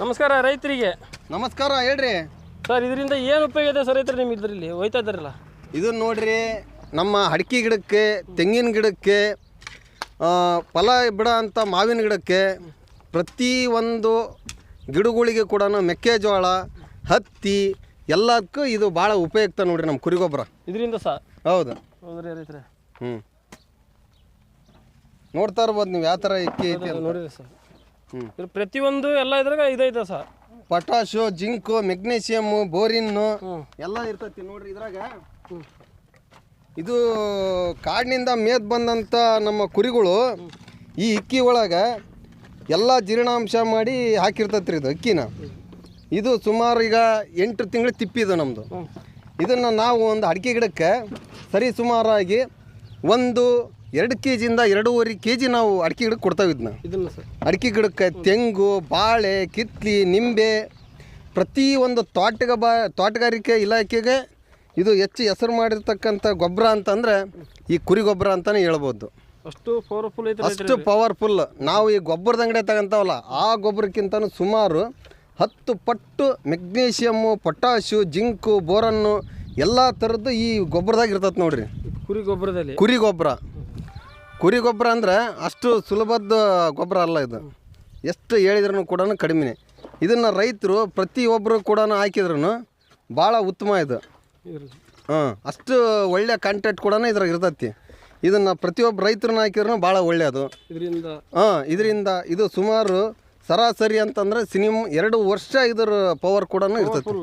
ನಮಸ್ಕಾರ ರೈತರಿಗೆ. ನಮಸ್ಕಾರ ಹೇಳ್ರಿ. ಸರ್ ಇದರಿಂದ ಏನು ಉಪಯೋಗ ಇದೆ ಸರ್ ರೈತರು ನಿಮ್ಗೆ ಇದರಲ್ಲಿ? ಹೋಯ್ತಾ ಇದ್ದಾರಲ್ಲ? ನೋಡಿರಿ ನೋಡ್ರಿ ನಮ್ಮ ಅಡಿಕೆ ಗಿಡಕ್ಕೆ ತೆಂಗಿನ ಗಿಡಕ್ಕೆ ಆ, ಫಲ ಬಿಡ ಅಂತ ಮಾವಿನ ಗಿಡಕ್ಕೆ ಪ್ರತಿ ಒಂದು ಗಿಡಗಳಿಗೆ ಕೂಡ ಮೆಕ್ಕೆಜೋಳ ಹತ್ತಿ ಎಲ್ಲದಕ್ಕೂ ಇದು ಭಾಳ ಉಪಯುಕ್ತ ನೋಡ್ರಿ ನಮ್ಮ ಕುರಿ ಗೊಬ್ಬರ ಇದರಿಂದ ಸಹ ಹೌದು. ಹೌದ್ರಿ ರೈತರೆ. ಹ್ಞೂ ನೋಡ್ತಾ ಇರ್ಬೋದು ನೀವು ಯಾವ ಥರ ಇಕ್ಕಿ ಐತಿ ಅಂತ. ನೋಡಿರಿ ಸರ್. ಹ್ಞೂ ಇದ್ರ ಪ್ರತಿಯೊಂದು ಎಲ್ಲ ಇದ್ರಾಗ ಇದೈತೆ sir. Potash zinc magnesium boron ಎಲ್ಲ ಇರ್ತೈತಿ ನೋಡ್ರಿ ಇದ್ರಾಗ. ಇದು ಕಾಡಿನಿಂದ ಮೇದ್ ಬಂದಂಥ ನಮ್ಮ ಕುರಿಗಳು ಈ ಇಕ್ಕಿ ಒಳಗೆ ಎಲ್ಲ ಜೀರ್ಣಾಂಶ ಮಾಡಿ ಹಾಕಿರ್ತೈತ್ರಿ ಇದು ಅಕ್ಕಿನ ಇದು ಸುಮಾರು ಈಗ ಎಂಟು ತಿಂಗಳು ತಿಪ್ಪಿದು ನಮ್ಮದು ಇದನ್ನು ನಾವು ಒಂದು ಅಡಿಕೆ ಗಿಡಕ್ಕೆ ಸರಿ ಸುಮಾರಾಗಿ ಒಂದು ಎರಡು ಕೆ ಜಿಯಿಂದ ಎರಡೂವರೆ ಕೆ ಜಿ ನಾವು ಅಡಿಕೆ ಗಿಡಕ್ಕೆ ಕೊಡ್ತಾವೆ ಇದನ್ನ. ಇದನ್ನ ಸರ್. ಅಡಿಕೆ ಗಿಡಕ್ಕೆ ತೆಂಗು ಬಾಳೆ ಕಿತ್ಲಿ ನಿಂಬೆ ಪ್ರತಿ ಒಂದು ತೋಟಗ ಬಾ ತೋಟಗಾರಿಕೆ ಇಲಾಖೆಗೆ ಇದು ಹೆಚ್ಚು ಹೆಸರು ಮಾಡಿರ್ತಕ್ಕಂಥ ಗೊಬ್ಬರ ಅಂತಂದರೆ ಈ ಕುರಿ ಗೊಬ್ಬರ ಅಂತಲೇ ಹೇಳ್ಬೋದು. ಅಷ್ಟು ಪವರ್ಫುಲ್ ಐತೆ ಅಷ್ಟು ಪವರ್ಫುಲ್ ನಾವು ಈ ಗೊಬ್ಬರದ ಅಂಗಡಿ ತಗೊಂತಾವಲ್ಲ ಆ ಗೊಬ್ಬರಕ್ಕಿಂತನೂ ಸುಮಾರು ಹತ್ತು ಪಟ್ಟು ಮೆಗ್ನೀಷಿಯಮ್ಮು ಪೊಟ್ಯಾಶು ಜಿಂಕು ಬೋರನ್ನು ಎಲ್ಲ ಥರದ್ದು ಈ ಗೊಬ್ಬರದಾಗ ಇರ್ತೈತೆ ನೋಡ್ರಿ. ಕುರಿ ಗೊಬ್ಬರದಲ್ಲಿ. ಕುರಿ ಗೊಬ್ಬರ. ಕುರಿ ಗೊಬ್ಬರ ಅಂದ್ರೆ ಅಷ್ಟು ಸುಲಭದ ಗೊಬ್ಬರ ಅಲ್ಲ ಇದು. ಎಷ್ಟು ಹೇಳಿದ್ರೂ ಕೂಡ ಕಡಿಮೆನೆ. ಇದನ್ನು ರೈತರು ಪ್ರತಿಯೊಬ್ಬರು ಕೂಡ ಹಾಕಿದ್ರು ಭಾಳ ಉತ್ತಮ ಇದು. ಹಾಂ ಅಷ್ಟು ಒಳ್ಳೆಯ ಕಂಟೆಂಟ್ ಕೂಡ ಇದ್ರಾಗ ಇರ್ತೈತಿ. ಇದನ್ನು ಪ್ರತಿಯೊಬ್ಬ ರೈತರನ್ನ ಹಾಕಿದ್ರು ಭಾಳ ಒಳ್ಳೆಯದು ಇದರಿಂದ ಹಾಂ ಇದರಿಂದ ಇದು ಸುಮಾರು ಸರಾಸರಿ ಅಂತಂದ್ರೆ ಸಿನಿಮ್ ಎರಡು ವರ್ಷ ಇದರ ಪವರ್ ಕೂಡ ಇರ್ತೈತಿ.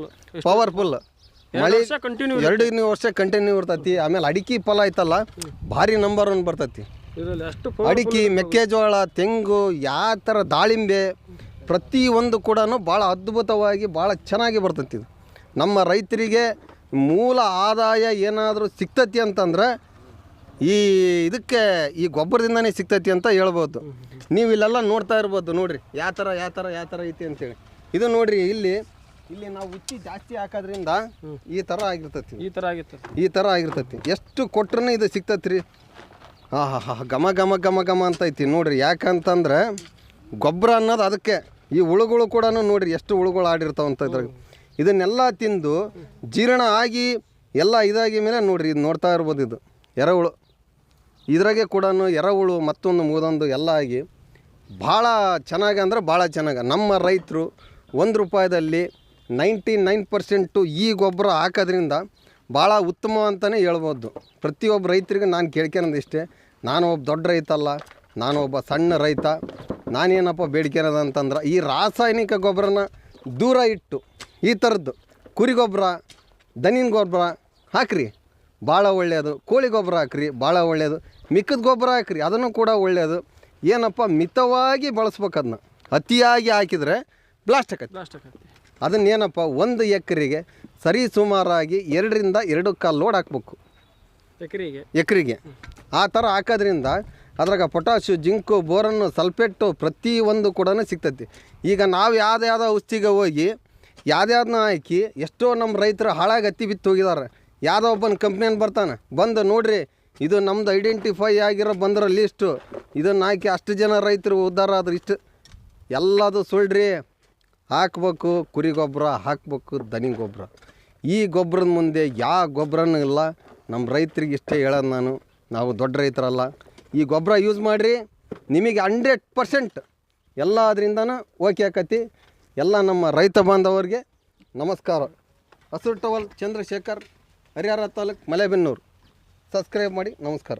ಪವರ್ಫುಲ್ ಮಳೆ ಕಂಟಿನ್ಯೂ ಎರಡು ವರ್ಷ ಕಂಟಿನ್ಯೂ ಇರ್ತೈತಿ. ಆಮೇಲೆ ಅಡಿಕೆ ಫಲ ಐತಲ್ಲ ಭಾರಿ ನಂಬರ್ ಒನ್ ಬರ್ತೈತಿ. ಇದರಲ್ಲಿ ಅಷ್ಟು ಅಡಿಕೆ ಮೆಕ್ಕೆಜೋಳ ತೆಂಗು ಯಾವ ಥರ ದಾಳಿಂಬೆ ಪ್ರತಿಯೊಂದು ಕೂಡ ಭಾಳ ಅದ್ಭುತವಾಗಿ ಭಾಳ ಚೆನ್ನಾಗಿ ಬರ್ತೈತಿ ಇದು. ನಮ್ಮ ರೈತರಿಗೆ ಮೂಲ ಆದಾಯ ಏನಾದರೂ ಸಿಗ್ತತಿ ಅಂತಂದ್ರೆ ಈ ಇದಕ್ಕೆ ಈ ಗೊಬ್ಬರದಿಂದನೇ ಸಿಗ್ತೈತಿ ಅಂತ ಹೇಳ್ಬೋದು. ನೀವು ಇಲ್ಲೆಲ್ಲ ನೋಡ್ತಾ ಇರ್ಬೋದು ನೋಡ್ರಿ. ಯಾವ ಥರ ಯಾವ ಥರ ಯಾವ ಥರ ಐತಿ ಅಂತೇಳಿ. ಇದು ನೋಡ್ರಿ ಇಲ್ಲಿ ಇಲ್ಲಿ ನಾವು ಉಚ್ಚಿ ಜಾಸ್ತಿ ಹಾಕೋದ್ರಿಂದ ಈ ಥರ ಆಗಿರ್ತೈತಿ. ಈ ಥರ ಆಗಿತ್ತು ಈ ಥರ ಆಗಿರ್ತೈತಿ. ಎಷ್ಟು ಕೊಟ್ರೂ ಇದು ಸಿಗ್ತೈತಿ ರೀ ಹಾಂ ಹಾಂ ಹಾಂ ಘಮ ಘಮ ಘಮ ಘಮ ಅಂತ ಐತಿ. ನೋಡ್ರಿ, ಯಾಕಂತಂದ್ರೆ ಗೊಬ್ಬರ ಅನ್ನೋದು ಅದಕ್ಕೆ. ಈ ಹುಳುಗಳು ಕೂಡ ನೋಡ್ರಿ, ಎಷ್ಟು ಹುಳುಗಳು ಆಡಿರ್ತಾವಂತ ಇದ್ರಾಗ. ಇದನ್ನೆಲ್ಲ ತಿಂದು ಜೀರ್ಣ ಆಗಿ ಎಲ್ಲ ಇದಾಗಿ ಮೇಲೆ ನೋಡ್ರಿ, ಇದು ನೋಡ್ತಾ ಇರ್ಬೋದು ಇದು. ಎರೆಹುಳು. ಇದ್ರಾಗೆ ಕೂಡ ಎರೆಹುಳು ಮತ್ತೊಂದು ಮೂದೊಂದು ಎಲ್ಲ ಆಗಿ ಭಾಳ ಚೆನ್ನಾಗಿ ಅಂದ್ರೆ ಭಾಳ ಚೆನ್ನಾಗಿ. ನಮ್ಮ ರೈತರು ಒಂದು ರೂಪಾಯಿದಲ್ಲಿ ನೈಂಟಿ ನೈನ್ ಪರ್ಸೆಂಟು ಈ ಗೊಬ್ಬರ ಹಾಕೋದ್ರಿಂದ ಭಾಳ ಉತ್ತಮ ಅಂತಲೇ ಹೇಳ್ಬೋದು. ಪ್ರತಿಯೊಬ್ಬ ರೈತರಿಗೆ ನಾನು ಕೇಳ್ಕೊಳೋದು ಇಷ್ಟೇ. ನಾನು ಒಬ್ಬ ದೊಡ್ಡ ರೈತ ಅಲ್ಲ ನಾನು ಒಬ್ಬ ಸಣ್ಣ ರೈತ. ನಾನೇನಪ್ಪ ಬೇಡ್ಕೊಳೋದು ಅಂತಂದ್ರೆ ಈ ರಾಸಾಯನಿಕ ಗೊಬ್ಬರನ ದೂರ ಇಟ್ಟು ಈ ಥರದ್ದು ಕುರಿ ಗೊಬ್ಬರ ದನಿನ ಗೊಬ್ಬರ ಹಾಕ್ರಿ. ಭಾಳ ಒಳ್ಳೆಯದು. ಕೋಳಿ ಗೊಬ್ಬರ ಹಾಕ್ರಿ ಭಾಳ ಒಳ್ಳೆಯದು. ಮಿಕ್ಕದ ಗೊಬ್ಬರ ಹಾಕ್ರಿ ಅದನ್ನು ಕೂಡ ಒಳ್ಳೆಯದು. ಏನಪ್ಪ ಮಿತವಾಗಿ ಬಳಸ್ಬೇಕು ಅದನ್ನ. ಅತಿಯಾಗಿ ಹಾಕಿದರೆ ಬ್ಲಾಸ್ಟ್ ಆಕತ್ತೆ ಅದನ್ನೇನಪ್ಪ ಒಂದು ಎಕರೆಗೆ ಸರಿ ಸುಮಾರಾಗಿ ಎರಡರಿಂದ ಎರಡು ಕಾಲು ಲೋಡ್ ಹಾಕ್ಬೇಕು. ಎಕರೆಗೆ? ಎಕರೆಗೆ. ಆ ಥರ ಹಾಕೋದ್ರಿಂದ ಅದ್ರಾಗ ಪೊಟ್ಯಾಶು ಜಿಂಕು ಬೋರನ್ನು ಸಲ್ಫೇಟು ಪ್ರತಿಯೊಂದು ಕೂಡ ಸಿಗ್ತೈತಿ. ಈಗ ನಾವು ಯಾವ್ದು ಯಾವ್ದೋ ಔಷಧಿಗೆ ಹೋಗಿ ಯಾವ್ದ್ಯಾವ್ದನ್ನ ಹಾಕಿ ಎಷ್ಟೋ ನಮ್ಮ ರೈತರು ಹಾಳಾಗಿ ಹತ್ತಿ ಬಿತ್ತು ಹೋಗಿದ್ದಾರೆ ಯಾವುದೋ ಒಬ್ಬನ ಕಂಪ್ನಿಯನ್ನು ಬರ್ತಾನೆ ಬಂದು ನೋಡ್ರಿ ಇದು ನಮ್ದು ಐಡೆಂಟಿಫೈ ಆಗಿರೋ ಬಂದ್ರ ಲೀಸ್ಟು ಇದನ್ನು ಹಾಕಿ ಅಷ್ಟು ಜನ ರೈತರು ಉದ್ಧಾರ ಆದ್ರೆ ಇಷ್ಟು. ಎಲ್ಲದು ಸುಳ್ಳ್ರಿ ಹಾಕ್ಬೇಕು, ಕುರಿ ಗೊಬ್ಬರ ಹಾಕ್ಬೇಕು, ದನಿ ಗೊಬ್ಬರ. ಈ ಗೊಬ್ಬರದ ಮುಂದೆ ಯಾವ ಗೊಬ್ಬರನೂ ಇಲ್ಲ. ನಮ್ಮ ರೈತರಿಗೆ ಇಷ್ಟೇ ಹೇಳೋದು ನಾನು. ನಾವು ದೊಡ್ಡ ರೈತರಲ್ಲ. ಈ ಗೊಬ್ಬರ ಯೂಸ್ ಮಾಡಿರಿ, ನಿಮಗೆ ಹಂಡ್ರೆಡ್ ಪರ್ಸೆಂಟ್ ಎಲ್ಲ ಅದರಿಂದನೂ ಓಕೆ ಆಕತಿ. ಎಲ್ಲ ನಮ್ಮ ರೈತ ಬಾಂಧವರಿಗೆ ನಮಸ್ಕಾರ. ಹಸಿರು ಟವಲ್, ಚಂದ್ರಶೇಖರ್, ಹರಿಹರ ತಾಲೂಕು ಮಲೆಬೆನ್ನೂರು. ಸಬ್ಸ್ಕ್ರೈಬ್ ಮಾಡಿ, ನಮಸ್ಕಾರ.